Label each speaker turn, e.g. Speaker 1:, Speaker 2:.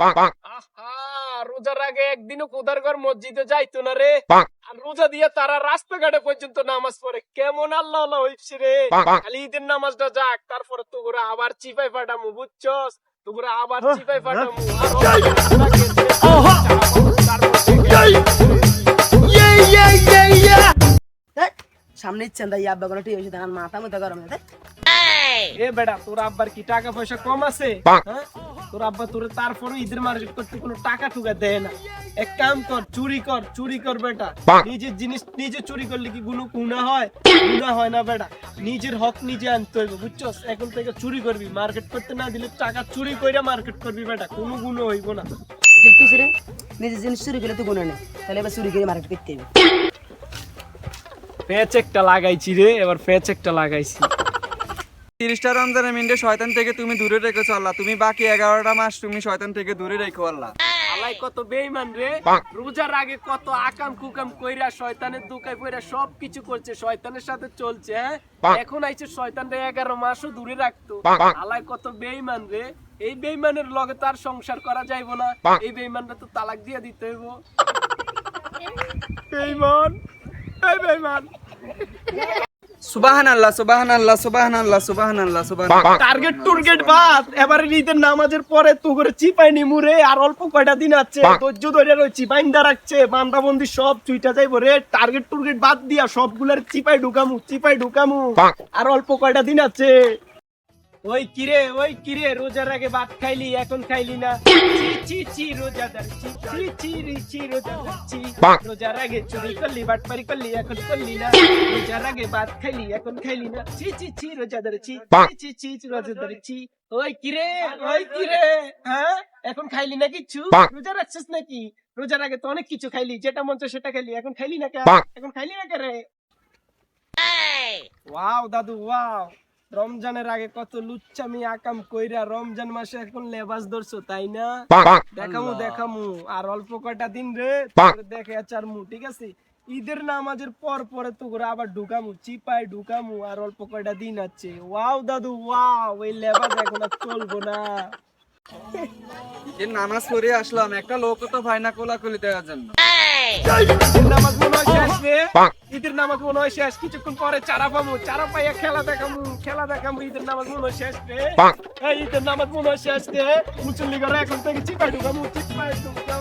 Speaker 1: আহা রোজার আগে একদিনও কোদার মসজিদে যাইতো না রে। আর রোজা দিয়ে তারা রাস্তাঘাটে পর্যন্ত নামাজ পড়ে। কেমন আল্লাহ আল্লাহ হইছে রে। খালি ঈদের নামাজটা যাক তারপরে তো আবার চিপাই ফাটামু বুঝছস? তো করে আবার চিপাই ফাটামু।
Speaker 2: সামনে ইচ্ছেন তাই আব্বা কোনো ঠিক হয়েছে তখন মাথা মতো গরম হয়ে
Speaker 1: এ বেটা তোর আব্বার কি টাকা পয়সা কম আছে? তোর আব্বা তোর তারপরে ঈদের মার্কেট করতে কোনো টাকা টুকা দেয় না। এক কাম কর চুরি কর চুরি কর বেটা। নিজের জিনিস নিজে চুরি করলে কি গুণা হয়? গুণা হয় না বেটা। নিজের হক নিজে আনতে হইবে বুঝছস? এখন থেকে চুরি করবি মার্কেট করতে না দিলে টাকা চুরি কইরা মার্কেট করবি বেটা কোনো গুণ হইব না।
Speaker 2: ঠিক রে নিজের জিনিস চুরি করলে তো গুণ নেই। তাহলে এবার চুরি করে মার্কেট করতে হবে
Speaker 1: প্যাচ একটা লাগাইছি রে এবার প্যাচ একটা লাগাইছি।
Speaker 3: তিরিশটা রমজানের মিন্টে শয়তান থেকে তুমি দূরে রেখেছো আল্লাহ। তুমি বাকি এগারোটা মাস তুমি শয়তান থেকে দূরে রেখো আল্লাহ।
Speaker 1: আলাই কত বেইমান রে রোজার আগে কত আকাম কুকাম কইরা শয়তানের দুকায় পইরা সব কিছু করছে শয়তানের সাথে চলছে হ্যাঁ? এখন আইছে শয়তান রে এগারো মাসও দূরে রাখতো। আলাই কত বেইমান রে এই বেইমানের লগে তার সংসার করা যাইবো না। এই বেইমানটা তো তালাক দিয়ে দিতে হইব। বেইমান এই বেইমান
Speaker 3: সুবাহান আল্লাহ সুবাহান আল্লাহ সুবাহান আল্লাহ সুবাহান আল্লাহ সুবাহান
Speaker 1: টার্গেট টুর্গেট বাদ এবারে ঈদের নামাজের পরে তো করে চিপাই আর অল্প কয়টা দিন আছে। ধৈর্য ধরে রই চিপাইন্দা রাখছে বান্দাবন্দি সব চুইটা যাইবো রে। টার্গেট টুর্গেট বাদ দিয়া সবগুলার চিপাই ঢুকামু চিপাই ঢুকামু। আর অল্প কয়টা দিন আছে। ওই কিরে ওই কিরে রোজার আগে ভাত খাইলি এখন খাইলি না চি চি চি রোজাদার চি চি চি রি চি রোজাদার চি রোজার আগে চুরি করলি বাটপারি করলি এখন করলি না রোজার আগে ভাত খাইলি এখন খাইলি না চি চি চি রোজাদার চি চি চি চি রোজাদার চি ওই কিরে ওই কিরে হ্যাঁ এখন খাইলি না কিচ্ছু রোজা রাখছিস নাকি রোজার আগে তো অনেক কিছু খাইলি যেটা মন চায় সেটা খাইলি এখন খাইলি না কে এখন খাইলি না কে রে ওয়াও দাদু ওয়াও রমজানের আগে কত লুচ্চামি আকাম কইরা রমজান মাসে এখন লেবাস ধরছো তাই না? দেখামু দেখামু। আর অল্প কয়টা দিন রে তোরে দেখে আচারমু ঠিক আছে? ঈদের নামাজের পর পরে তো করে আবার ঢুকামু চিপায় ঢুকামু আর অল্প কয়টা দিন আছে। ওয়াও দাদু ওয়াও এই লেবাস এখন আর চলবো না।
Speaker 3: নামাজ পড়ে আসলাম একটা লোক তো ভাই না কোলাকুলি দেওয়ার জন্য।
Speaker 1: নামাজ মনে হয় ঈদের নামাজ মনে হয় শেষ। কিছুক্ষণ পরে চারা পাবো চারা পাইয়া খেলা দেখামু খেলা দেখামু ঈদের নামাজ মনে হয় শেষ রে। ঈদের নামাজ মনে হয় শেষ রে। মুসল্লি ঘরে এখন থেকে চিপাই ঢুকামু চিপাই ঢুকামু।